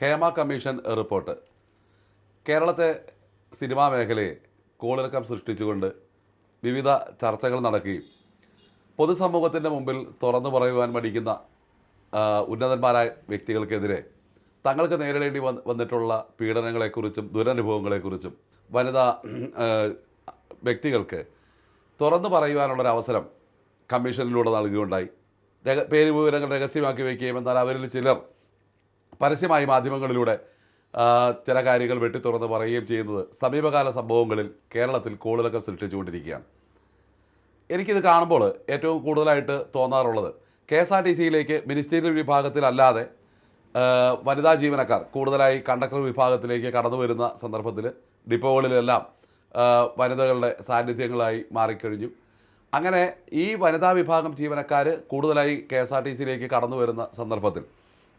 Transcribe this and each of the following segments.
Hema commission report. കേരളത്തെ cinema മേഖലയെ കോളിറക്കം സൃഷ്ടിച്ചുകൊണ്ട് വിവിധ ചർച്ചകൾ നടക്കുകയും പൊതുസമൂഹത്തിന്റെ മുമ്പിൽ തുറന്നു പറയുവാൻ മടിക്കുന്ന ഉന്നതന്മാരായ വ്യക്തികൾക്കെതിരെ തങ്ങൾക്ക് നേരിടേണ്ടി വന്ന് വന്നിട്ടുള്ള പീഡനങ്ങളെക്കുറിച്ചും ദുരനുഭവങ്ങളെക്കുറിച്ചും വനിതാ വ്യക്തികൾക്ക് തുറന്നു പറയുവാനുള്ളൊരവസരം കമ്മീഷനിലൂടെ നൽകുകയുണ്ടായി. രഹ പേര് വിവരങ്ങൾ രഹസ്യമാക്കി വയ്ക്കുകയും എന്നാൽ അവരിൽ ചിലർ പരസ്യമായി മാധ്യമങ്ങളിലൂടെ ചില കാര്യങ്ങൾ വെട്ടി തുറന്ന് പറയുകയും ചെയ്യുന്നത് സമീപകാല സംഭവങ്ങളിൽ കേരളത്തിൽ കോളിളക്കം സൃഷ്ടിച്ചുകൊണ്ടിരിക്കുകയാണ്. എനിക്കിത് കാണുമ്പോൾ ഏറ്റവും കൂടുതലായിട്ട് തോന്നാറുള്ളത് കെ എസ് ആർ ടി സിയിലേക്ക് മിനിസ്റ്റീരിയൽ വിഭാഗത്തിലല്ലാതെ വനിതാ ജീവനക്കാർ കൂടുതലായി കണ്ടക്ടർ വിഭാഗത്തിലേക്ക് കടന്നു വരുന്ന സന്ദർഭത്തിൽ ഡിപ്പോകളിലെല്ലാം വനിതകളുടെ സാന്നിധ്യങ്ങളായി മാറിക്കഴിഞ്ഞു. അങ്ങനെ ഈ വനിതാ വിഭാഗം ജീവനക്കാർ കൂടുതലായി കെ എസ് ആർ ടി സിയിലേക്ക് കടന്നു വരുന്ന സന്ദർഭത്തിൽ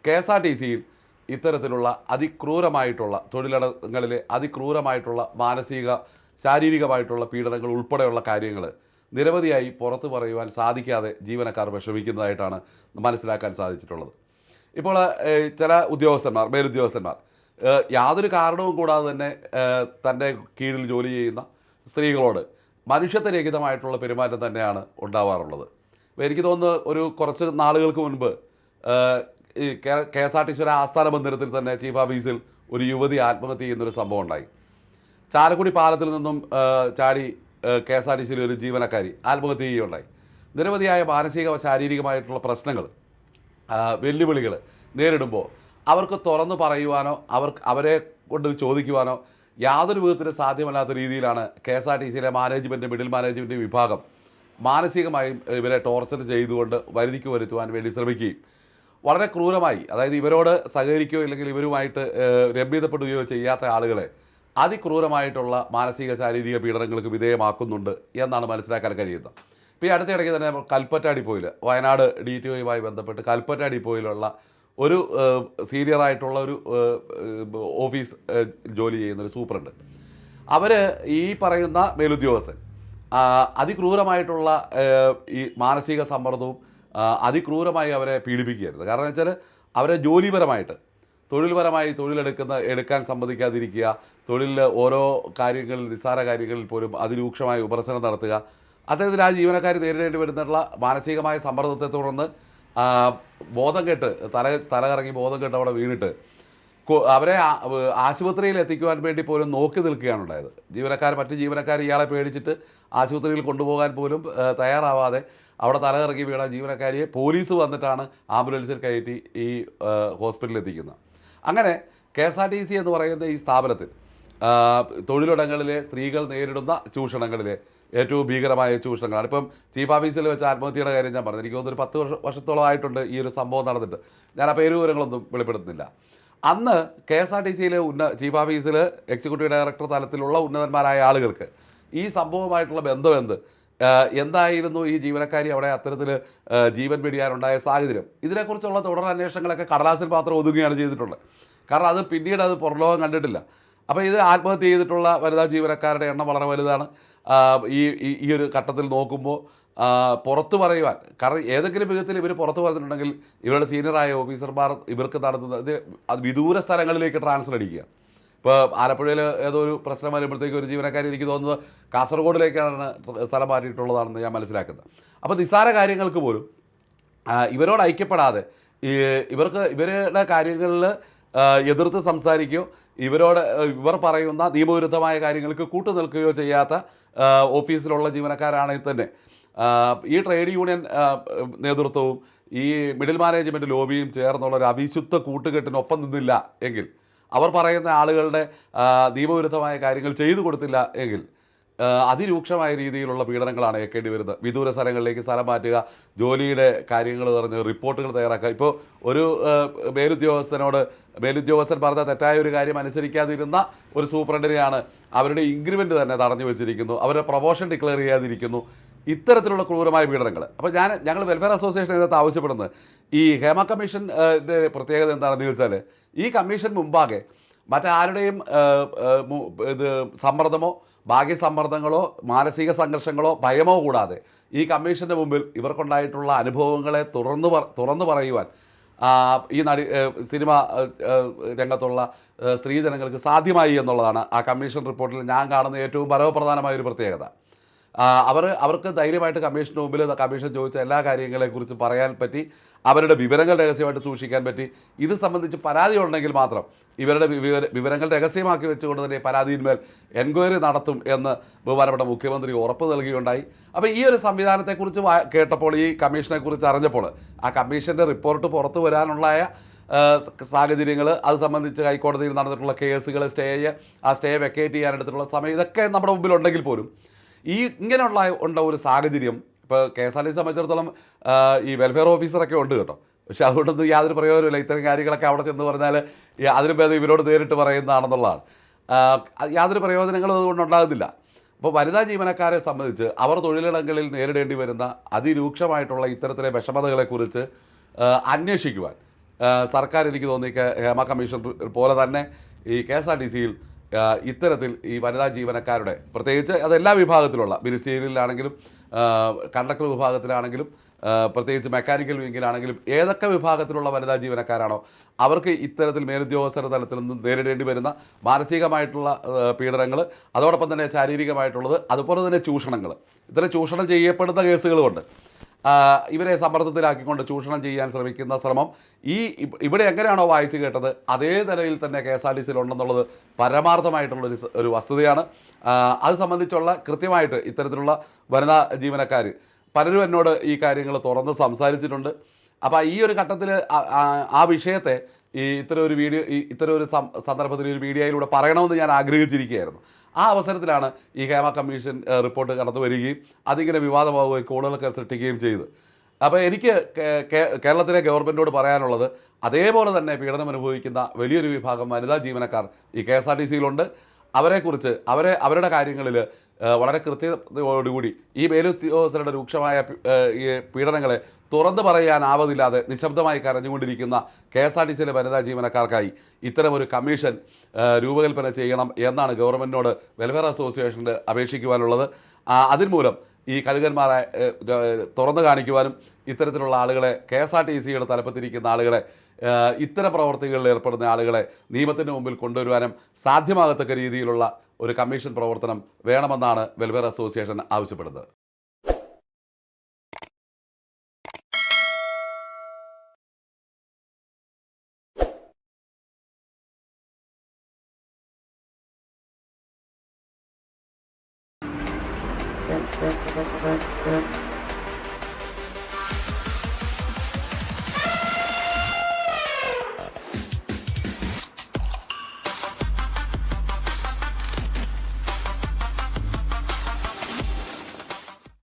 കെ എസ് ആർ ടി സിയിൽ ഇത്തരത്തിലുള്ള അതിക്രൂരമായിട്ടുള്ള തൊഴിലിടങ്ങളിലെ അതിക്രൂരമായിട്ടുള്ള മാനസിക ശാരീരികമായിട്ടുള്ള പീഡനങ്ങൾ ഉൾപ്പെടെയുള്ള കാര്യങ്ങൾ നിരവധിയായി പുറത്തു പറയുവാൻ സാധിക്കാതെ ജീവനക്കാർ വിഷമിക്കുന്നതായിട്ടാണ് മനസ്സിലാക്കാൻ സാധിച്ചിട്ടുള്ളത്. ഇപ്പോൾ ചില ഉദ്യോഗസ്ഥന്മാർ മേലുദ്യോഗസ്ഥന്മാർ യാതൊരു കാരണവും കൂടാതെ തന്നെ തന്റെ കീഴിൽ ജോലി ചെയ്യുന്ന സ്ത്രീകളോട് മനുഷ്യത്വരഹിതമായിട്ടുള്ള പെരുമാറ്റം തന്നെയാണ് ഉണ്ടാവാറുള്ളത്. അപ്പോൾ എനിക്ക് തോന്നുന്നു ഒരു കുറച്ച് നാളുകൾക്ക് മുൻപ് ഈ കെ എസ് ആർ ടി സിയുടെ ആസ്ഥാന മന്ദിരത്തിൽ തന്നെ ചീഫ് ഓഫീസിൽ ഒരു യുവതി ആത്മഹത്യ ചെയ്യുന്നൊരു സംഭവം ഉണ്ടായി. ചാലക്കുടി പാലത്തിൽ നിന്നും ചാടി കെ എസ് ആർ ടി സിയിലെ ഒരു ജീവനക്കാരി ആത്മഹത്യ ചെയ്യുകയുണ്ടായി. നിരവധിയായ മാനസിക ശാരീരികമായിട്ടുള്ള പ്രശ്നങ്ങൾ വെല്ലുവിളികൾ നേരിടുമ്പോൾ അവർക്ക് തുറന്നു പറയുവാനോ അവർക്ക് അവരെ കൊണ്ട് ചോദിക്കുവാനോ യാതൊരു വിധത്തിലും സാധ്യമല്ലാത്ത രീതിയിലാണ് കെ എസ് ആർ ടി സിയിലെ മാനേജ്മെന്റ് മിഡിൽ മാനേജ്മെന്റ് വിഭാഗം മാനസികമായും ഇവരെ ടോർച്ചർ ചെയ്തുകൊണ്ട് വരുതിക്ക് വരുത്തുവാൻ വേണ്ടി ശ്രമിക്കുകയും വളരെ ക്രൂരമായി അതായത് ഇവരോട് സഹകരിക്കുകയോ ഇല്ലെങ്കിൽ ഇവരുമായിട്ട് രമ്യതപ്പെടുകയോ ചെയ്യാത്ത ആളുകളെ അതിക്രൂരമായിട്ടുള്ള മാനസിക ശാരീരിക പീഡനങ്ങൾക്ക് വിധേയമാക്കുന്നുണ്ട് എന്നാണ് മനസ്സിലാക്കാൻ കഴിയുന്നത്. ഇപ്പോൾ ഈ അടുത്തിടയ്ക്ക് തന്നെ കൽപ്പറ്റ ഡിപ്പോയിൽ വയനാട് ഡി ടി ഒയുമായി ബന്ധപ്പെട്ട് കൽപ്പറ്റ ഡിപ്പോയിലുള്ള ഒരു സീനിയറായിട്ടുള്ള ഒരു ഓഫീസ് ജോലി ചെയ്യുന്ന ഒരു സൂപ്രണ്ട്. അവർ ഈ പറയുന്ന മേലുദ്യോഗസ്ഥൻ അതിക്രൂരമായിട്ടുള്ള ഈ മാനസിക സമ്മർദ്ദവും അതിക്രൂരമായി അവരെ പീഡിപ്പിക്കുകയായിരുന്നു. കാരണം വെച്ചാൽ അവരെ ജോലിപരമായിട്ട് തൊഴിൽപരമായി തൊഴിലെടുക്കുന്ന എടുക്കാൻ സമ്മതിക്കാതിരിക്കുക തൊഴിലിൽ ഓരോ കാര്യങ്ങളിൽ നിസ്സാര കാര്യങ്ങളിൽ പോലും അതിരൂക്ഷമായ വിമർശനം നടത്തുക അത്തരത്തിൽ ആ ജീവനക്കാർ നേരിടേണ്ടി വരുന്നുള്ള മാനസികമായ സമ്മർദ്ദത്തെ തുടർന്ന് ബോധം കെട്ട് തല തലകറങ്ങി ബോധം കെട്ട് അവിടെ വീണിട്ട് അവരെ ആശുപത്രിയിൽ എത്തിക്കുവാൻ വേണ്ടി പോലും നോക്കി നിൽക്കുകയാണ് ഉണ്ടായത് ജീവനക്കാർ മറ്റ് ജീവനക്കാർ ഇയാളെ പേടിച്ചിട്ട് ആശുപത്രിയിൽ കൊണ്ടുപോകാൻ പോലും തയ്യാറാവാതെ അവിടെ തലകറങ്ങി വീണ ജീവനക്കാരിയെ പോലീസ് വന്നിട്ടാണ് ആംബുലൻസിൽ കയറ്റി ഈ ഹോസ്പിറ്റലിൽ എത്തിക്കുന്നത് അങ്ങനെ K S R T C എന്ന് പറയുന്ന ഈ സ്ഥാപനത്തിൽ തൊഴിലിടങ്ങളിലെ സ്ത്രീകൾ നേരിടുന്ന ചൂഷണങ്ങളിലെ ഏറ്റവും ഭീകരമായ ചൂഷണങ്ങളാണ്. ഇപ്പം ചീഫ് ഓഫീസിൽ വെച്ച് ആത്മഹത്യയുടെ കാര്യം ഞാൻ പറഞ്ഞു എനിക്ക് തോന്നുന്നു ഒരു പത്ത് വർഷ വർഷത്തോളം ആയിട്ടുണ്ട് ഈ ഒരു സംഭവം നടന്നിട്ട്. ഞാൻ ആ പേര് വിവരങ്ങളൊന്നും വെളിപ്പെടുത്തുന്നില്ല. അന്ന് കെ എസ് ആർ ടി സിയിലെ ഉന്ന ചീഫ് ഓഫീസിൽ എക്സിക്യൂട്ടീവ് ഡയറക്ടർ തലത്തിലുള്ള ഉന്നതന്മാരായ ആളുകൾക്ക് ഈ സംഭവമായിട്ടുള്ള ബന്ധം എന്ത്? എന്തായിരുന്നു ഈ ജീവനക്കാരി അവിടെ അത്തരത്തിൽ ജീവൻ പിടിയാനുണ്ടായ സാഹചര്യം? ഇതിനെക്കുറിച്ചുള്ള തുടർ അന്വേഷണങ്ങളൊക്കെ കടലാസിൽ മാത്രം ഒതുങ്ങുകയാണ് ചെയ്തിട്ടുള്ളത്. കാരണം അത് പിന്നീട് അത് പുറലോകം കണ്ടിട്ടില്ല. അപ്പോൾ ഇത് ആത്മഹത്യ ചെയ്തിട്ടുള്ള വനിതാ ജീവനക്കാരുടെ എണ്ണം വളരെ വലുതാണ്. ഈ ഈ- ഒരു ഘട്ടത്തിൽ നോക്കുമ്പോൾ പുറത്ത് പറയുവാൻ. കാരണം ഏതെങ്കിലും വിധത്തിൽ ഇവർ പുറത്തു പറഞ്ഞിട്ടുണ്ടെങ്കിൽ ഇവരുടെ സീനിയറായ ഓഫീസർമാർ ഇവർക്ക് നടത്തുന്നത് അത് വിദൂര സ്ഥലങ്ങളിലേക്ക് ട്രാൻസ്ഫർ അടിക്കുക. ഇപ്പോൾ ആലപ്പുഴയിൽ ഏതോ ഒരു പ്രശ്നം വരുമ്പോഴത്തേക്ക് ഒരു ജീവനക്കാരി എനിക്ക് തോന്നുന്നത് കാസർഗോഡിലേക്കാണ് സ്ഥലം മാറ്റിയിട്ടുള്ളതാണെന്ന് ഞാൻ മനസ്സിലാക്കുന്നത്. അപ്പോൾ നിസ്സാര കാര്യങ്ങൾക്ക് പോലും ഇവരോട് ഐക്യപ്പെടാതെ ഇവർക്ക് ഇവരുടെ കാര്യങ്ങളിൽ എതിർത്ത് സംസാരിക്കുകയോ ഇവരോട് ഇവർ പറയുന്ന നിയമവിരുദ്ധമായ കാര്യങ്ങൾക്ക് കൂട്ടുനിൽക്കുകയോ ചെയ്യാത്ത ഓഫീസിലുള്ള ജീവനക്കാരാണെങ്കിൽ തന്നെ ഈ ട്രേഡ് യൂണിയൻ നേതൃത്വവും ഈ മിഡിൽ മാനേജ്മെന്റ് ലോബിയും ചേർന്നുള്ള ഒരു അവിശുദ്ധ കൂട്ടുകെട്ടിനൊപ്പം നിന്നില്ല എങ്കിൽ അവർ പറയുന്ന ആളുകളുടെ നിയമവിരുദ്ധമായ കാര്യങ്ങൾ ചെയ്തു കൊടുത്തില്ല എങ്കിൽ അതിരൂക്ഷമായ രീതിയിലുള്ള പീഡനങ്ങളാണ് ഏൽക്കേണ്ടി വരുന്നത്. വിദൂര സ്ഥലങ്ങളിലേക്ക് സ്ഥലം മാറ്റുക ജോലിയുടെ കാര്യങ്ങൾ പറഞ്ഞ് റിപ്പോർട്ടുകൾ തയ്യാറാക്കുക. ഇപ്പോൾ ഒരു മേലുദ്യോഗസ്ഥനോട് മേലുദ്യോഗസ്ഥൻ പറഞ്ഞ തെറ്റായ ഒരു കാര്യം അനുസരിക്കാതിരുന്ന ഒരു സൂപ്രണ്ടിനെയാണ് അവരുടെ ഇൻക്രിമെന്റ് തന്നെ തടഞ്ഞു വെച്ചിരിക്കുന്നു. അവരുടെ പ്രൊമോഷൻ ഡിക്ലെയർ ചെയ്യാതിരിക്കുന്നു. ഇത്തരത്തിലുള്ള ക്രൂരമായ പീഡനങ്ങൾ. അപ്പോൾ ഞാൻ ഞങ്ങൾ വെൽഫെയർ അസോസിയേഷൻ ഇതിനകത്ത് ആവശ്യപ്പെടുന്നത് ഈ ഹേമ കമ്മീഷൻ പ്രത്യേകത എന്താണെന്ന് ചോദിച്ചാൽ ഈ കമ്മീഷൻ മുമ്പാകെ മറ്റാരുടെയും ഇത് സമ്മർദ്ദമോ ഭാഗ്യസമ്മർദ്ദങ്ങളോ മാനസിക സംഘർഷങ്ങളോ ഭയമോ കൂടാതെ ഈ കമ്മീഷന്റെ മുമ്പിൽ ഇവർക്കുണ്ടായിട്ടുള്ള അനുഭവങ്ങളെ തുറന്നു തുറന്നു പറയുവാൻ ഈ നടി സിനിമ രംഗത്തുള്ള സ്ത്രീജനങ്ങൾക്ക് സാധ്യമായി എന്നുള്ളതാണ് ആ കമ്മീഷൻ റിപ്പോർട്ടിൽ ഞാൻ കാണുന്ന ഏറ്റവും പരമപ്രധാനമായ ഒരു പ്രത്യേകത. അവർ അവർക്ക് ധൈര്യമായിട്ട് കമ്മീഷന് മുമ്പിൽ കമ്മീഷൻ ചോദിച്ച എല്ലാ കാര്യങ്ങളെക്കുറിച്ച് പറയാൻ പറ്റി. അവരുടെ വിവരങ്ങൾ രഹസ്യമായിട്ട് സൂക്ഷിക്കാൻ പറ്റി. ഇത് സംബന്ധിച്ച് പരാതി ഉണ്ടെങ്കിൽ മാത്രം ഇവരുടെ വിവര വിവരങ്ങൾ രഹസ്യമാക്കി വെച്ചുകൊണ്ട് തന്നെ പരാതിയിന്മേൽ എൻക്വയറി നടത്തും എന്ന് ബഹുമാനപ്പെട്ട മുഖ്യമന്ത്രി ഉറപ്പ് നൽകുകയുണ്ടായി അപ്പോൾ ഈ ഒരു സംവിധാനത്തെക്കുറിച്ച് കേട്ടപ്പോൾ ഈ കമ്മീഷനെക്കുറിച്ച് അറിഞ്ഞപ്പോൾ ആ കമ്മീഷന്റെ റിപ്പോർട്ട് പുറത്തു വരാനുള്ളായ സാഹചര്യങ്ങൾ അത് സംബന്ധിച്ച് ഹൈക്കോടതിയിൽ നടന്നിട്ടുള്ള കേസുകൾ സ്റ്റേ ആ സ്റ്റേ വെക്കേറ്റ് ചെയ്യാനെടുത്തിട്ടുള്ള സമയം ഇതൊക്കെ നമ്മുടെ മുമ്പിലുണ്ടെങ്കിൽ പോലും ഈ ഇങ്ങനെയുള്ള ഉള്ള ഒരു സാഹചര്യം ഇപ്പോൾ K S R T C സംബന്ധിച്ചിടത്തോളം ഈ വെൽഫെയർ ഓഫീസറൊക്കെ ഉണ്ട് കേട്ടോ. പക്ഷെ അതുകൊണ്ടൊന്നും യാതൊരു പ്രയോജനമില്ല ഇത്തരം കാര്യങ്ങളൊക്കെ അവിടെ ചെന്ന് പറഞ്ഞാൽ അതിനു ഭേദം ഇവരോട് നേരിട്ട് പറയുന്നതാണെന്നുള്ളതാണ്. യാതൊരു പ്രയോജനങ്ങളും അതുകൊണ്ട് ഉണ്ടാകുന്നില്ല. അപ്പോൾ വനിതാ ജീവനക്കാരെ സംബന്ധിച്ച് അവർ തൊഴിലിടങ്ങളിൽ നേരിടേണ്ടി വരുന്ന അതിരൂക്ഷമായിട്ടുള്ള ഇത്തരത്തിലെ വിഷമതകളെക്കുറിച്ച് അന്വേഷിക്കുവാൻ സർക്കാർ എനിക്ക് തോന്നി ഹേമ കമ്മീഷൻ പോലെ തന്നെ ഈ കെ എസ് ആർ ടി സിയിൽ ഇത്തരത്തിൽ ഈ വനിതാ ജീവനക്കാരുടെ പ്രത്യേകിച്ച് അതെല്ലാ വിഭാഗത്തിലുള്ള മിനിസ്റ്റീരിയലിലാണെങ്കിലും കണ്ടക്ടർ വിഭാഗത്തിലാണെങ്കിലും പ്രത്യേകിച്ച് മെക്കാനിക്കൽ വിങ്ങിലാണെങ്കിലും ഏതൊക്കെ വിഭാഗത്തിലുള്ള വനിതാ ജീവനക്കാരാണോ അവർക്ക് ഇത്തരത്തിൽ മേലുദ്യോഗസ്ഥരുടെ തലത്തിൽ നിന്ന് നേരിടേണ്ടി വരുന്ന മാനസികമായിട്ടുള്ള പീഡനങ്ങൾ അതോടൊപ്പം തന്നെ ശാരീരികമായിട്ടുള്ളത് അതുപോലെ തന്നെ ചൂഷണങ്ങൾ ഇത്തരം ചൂഷണം ചെയ്യപ്പെടുന്ന കേസുകളുമുണ്ട്. ഇവരെ സമ്മർദ്ദത്തിലാക്കിക്കൊണ്ട് ചൂഷണം ചെയ്യാൻ ശ്രമിക്കുന്ന ശ്രമം ഈ ഇവിടെ എങ്ങനെയാണോ വായിച്ചു കേട്ടത് അതേ നിലയിൽ തന്നെ കെ എസ് ആർ ടി സിയിൽ ഉണ്ടെന്നുള്ളത് പരമാർത്ഥമായിട്ടുള്ളൊരു ഒരു വസ്തുതയാണ്. അത് സംബന്ധിച്ചുള്ള കൃത്യമായിട്ട് ഇത്തരത്തിലുള്ള വനിതാ ജീവനക്കാർ പലരും എന്നോട് ഈ കാര്യങ്ങൾ തുറന്ന് സംസാരിച്ചിട്ടുണ്ട്. അപ്പോൾ ഈ ഒരു ഘട്ടത്തിൽ ആ വിഷയത്തെ ഈ ഇത്തരം ഒരു വീഡിയോ ഈ ഇത്തരം ഒരു സന്ദർഭത്തിൽ ഒരു മീഡിയയിലൂടെ പറയണമെന്ന് ഞാൻ ആഗ്രഹിച്ചിരിക്കുകയായിരുന്നു. ആ അവസരത്തിലാണ് ഈ ഹേമ കമ്മീഷൻ റിപ്പോർട്ട് കടന്നു വരികയും അതിങ്ങനെ വിവാദമാവുകയും കൂടുതലൊക്കെ സൃഷ്ടിക്കുകയും ചെയ്തു അപ്പോൾ എനിക്ക് കേരളത്തിലെ ഗവൺമെന്റോട് പറയാനുള്ളത് അതേപോലെ തന്നെ പീഡനം അനുഭവിക്കുന്ന വലിയൊരു വിഭാഗം വനിതാ ജീവനക്കാർ ഈ കെ എസ് ആർ ടി സിയിലുണ്ട്. അവരെക്കുറിച്ച് അവരെ അവരുടെ കാര്യങ്ങളിൽ വളരെ കൃത്യതയോടുകൂടി ഈ മേലുദ്യോഗസ്ഥരുടെ രൂക്ഷമായ ഈ പീഡനങ്ങളെ തുറന്നു പറയാനാവതില്ലാതെ നിശബ്ദമായി കരഞ്ഞുകൊണ്ടിരിക്കുന്ന കെ എസ് ആർ ടി സിയിലെ വനിതാ ജീവനക്കാർക്കായി ഇത്തരമൊരു കമ്മീഷൻ രൂപകൽപ്പന ചെയ്യണം എന്നാണ് ഗവൺമെന്റിനോട് വെൽഫെയർ അസോസിയേഷന്റെ അപേക്ഷിക്കുവാനുള്ളത്. അതിൻമൂലം ഈ കഴുകന്മാരെ തുറന്നു കാണിക്കുവാനും ഇത്തരത്തിലുള്ള ആളുകളെ കെ എസ് ആർ ടി സിയുടെ തലപ്പത്തിരിക്കുന്ന ആളുകളെ ഇത്തരം പ്രവർത്തികളിൽ ഏർപ്പെടുന്ന ആളുകളെ നിയമത്തിന് മുമ്പിൽ കൊണ്ടുവരുവാനും സാധ്യമാകത്തക്ക രീതിയിലുള്ള ഒരു കമ്മീഷൻ പ്രവർത്തനം വേണമെന്നാണ് വെൽഫെയർ അസോസിയേഷൻ ആവശ്യപ്പെടുന്നത് Thank you.